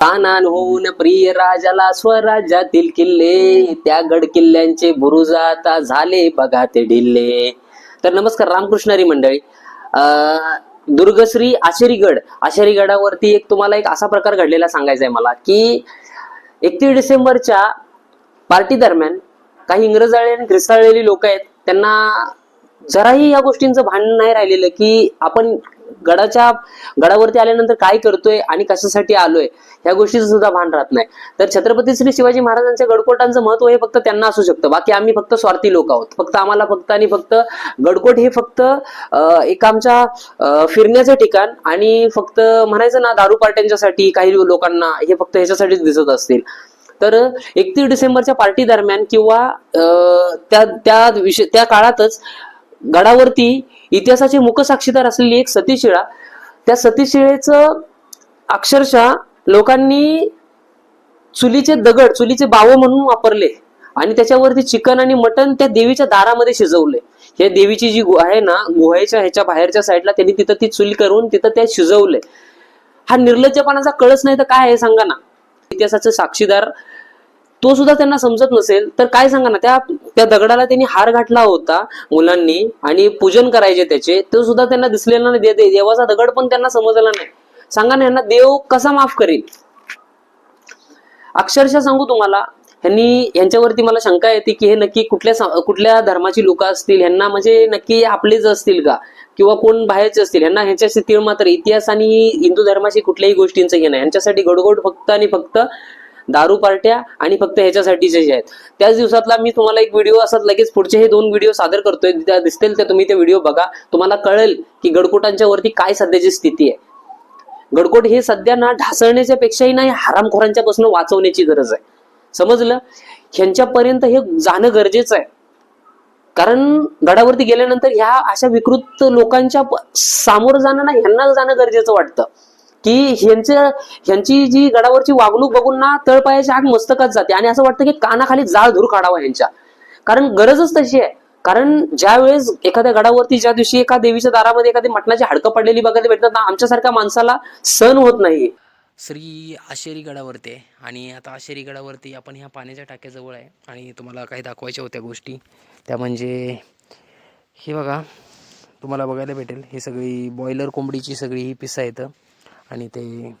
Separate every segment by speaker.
Speaker 1: तानान होऊन प्रिय राजाला स्वराज्यातील किल्ले त्या गड किल्ल्यांचे बुरुज आता झाले बघा ते ढिल्ले. तर नमस्कार रामकृष्णारी मंडळी. दुर्गश्री आशेरीगड आशेरीगडावरती एक तुम्हाला एक असा प्रकार घडलेला सांगायचा आहे मला की एकतीस डिसेंबरच्या पार्टी दरम्यान काही इंग्रजाळे आणि ख्रिस्ताळलेली लोक आहेत त्यांना जराही या गोष्टींचं भान नाही राहिलेलं की आपण गडाच्या गडावरती आल्यानंतर काय करतोय आणि कशासाठी आलोय ह्या गोष्टीचं सुद्धा भान राहत नाही. तर छत्रपती श्री शिवाजी महाराजांच्या गडकोटांचं महत्त्व हे फक्त त्यांना असू शकतं. बाकी आम्ही फक्त स्वार्थी लोक आहोत. फक्त आम्हाला फक्त आणि फक्त गडकोट हे फक्त अं, एक आमच्या फिरण्याचं ठिकाण आणि फक्त म्हणायचं ना दारू पार्ट्यांच्यासाठी काही लोकांना हे फक्त ह्याच्यासाठीच दिसत असतील. तर एकतीस डिसेंबरच्या पार्टी दरम्यान किंवा अं, त्या त्या विषय त्या काळातच गडावरती इतिहासाचे मुखसाक्षीदार असलेली एक सतीशिळा त्या सतीशिळेचं अक्षरशः लोकांनी चुलीचे दगड चुलीचे बावं म्हणून वापरले आणि त्याच्यावरती चिकन आणि मटण त्या देवीच्या दारामध्ये शिजवले. हे देवीची जी गुहा आहे ना गुहेच्या ह्याच्या बाहेरच्या साईडला त्यांनी तिथं ती चुली करून तिथं त्या शिजवले. हा निर्लज्जपणाचा कळच नाही तर काय आहे सांगा ना. इतिहासाचे साक्षीदार तो सुद्धा त्यांना समजत नसेल तर काय सांगा ना त्या त्या दगडाला त्यांनी हार घातला होता मुलांनी आणि पूजन करायचे त्याचे तो सुद्धा त्यांना दिसलेला नाही दे- दे- देवाचा दगड पण त्यांना समजला नाही. सांगा ना यांना देव कसा माफ करेल? अक्षरशः सांगू तुम्हाला ह्यांनी यांच्यावरती मला शंका येते की हे नक्की कुठल्या कुठल्या धर्माची लोक असतील ह्यांना म्हणजे नक्की आपलेच असतील का? किंवा कोण बाहेरचे असतील ह्यांना ह्यांच्याशी तीळ मात्र इतिहास आणि हिंदू धर्माशी कुठल्याही गोष्टींचं हे नाही. यांच्यासाठी गडगोड फक्त आणि फक्त दारू पार्ट्या आणि फक्त ह्याच्यासाठीचे जे आहेत. त्याच दिवसातला मी तुम्हाला एक व्हिडिओ असत लगेच पुढचे हे दोन व्हिडिओ सादर करतोय. त्या दिसतील ते तुम्ही ते व्हिडिओ बघा. तुम्हाला कळेल की गडकोटांच्या वरती काय सध्याची स्थिती आहे. गडकोट हे सध्या ना ढासळण्याच्या पेक्षाही नाही हरामखोरांच्या पासून वाचवण्याची गरज आहे. समजलं? ह्यांच्यापर्यंत हे जाणं गरजेचं आहे. कारण गडावरती गेल्यानंतर ह्या अशा विकृत लोकांच्या सामोर सामोरं जाणं ना ह्यांना जाणं गरजेचं वाटतं. की ह्यांच्या ह्यांची जी गडावरची वागणूक बघून ना तळपायाची आग मस्तकात जाते. आणि असं वाटतं की कानाखाली जाळ धूर काढावा ह्यांच्या. कारण गरजच तशी आहे. कारण ज्या वेळेस एखाद्या गडावरती ज्या दिवशी एका देवीच्या दारामध्ये एखादी मटणाची हाडकं पडलेली बघायला भेटतात ना आमच्यासारख्या माणसाला सण होत नाही.
Speaker 2: श्री आशेरी गडावरती आहे. आणि आता आशेरी गडावरती आपण ह्या पाण्याच्या टाक्याजवळ आहे. आणि तुम्हाला काही दाखवायच्या होत्या गोष्टी. त्या म्हणजे हे बघा तुम्हाला बघायला भेटेल. ही सगळी बॉयलर कोंबडीची सगळी ही पिसं येतं आणि ते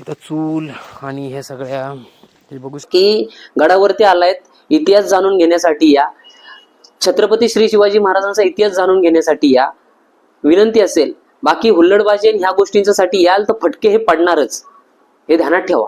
Speaker 2: इथं चूल आणि हे सगळ्या हे बघू
Speaker 1: की गडावरती आलायत इतिहास जाणून घेण्यासाठी या. छत्रपती श्री शिवाजी महाराजांचा इतिहास जाणून घेण्यासाठी या. विनंती असेल बाकी हुल्लडबाजी ह्या ह्या गोष्टींसाठी याल तर फटके हे पडणारच. हे ध्यानात ठेवा.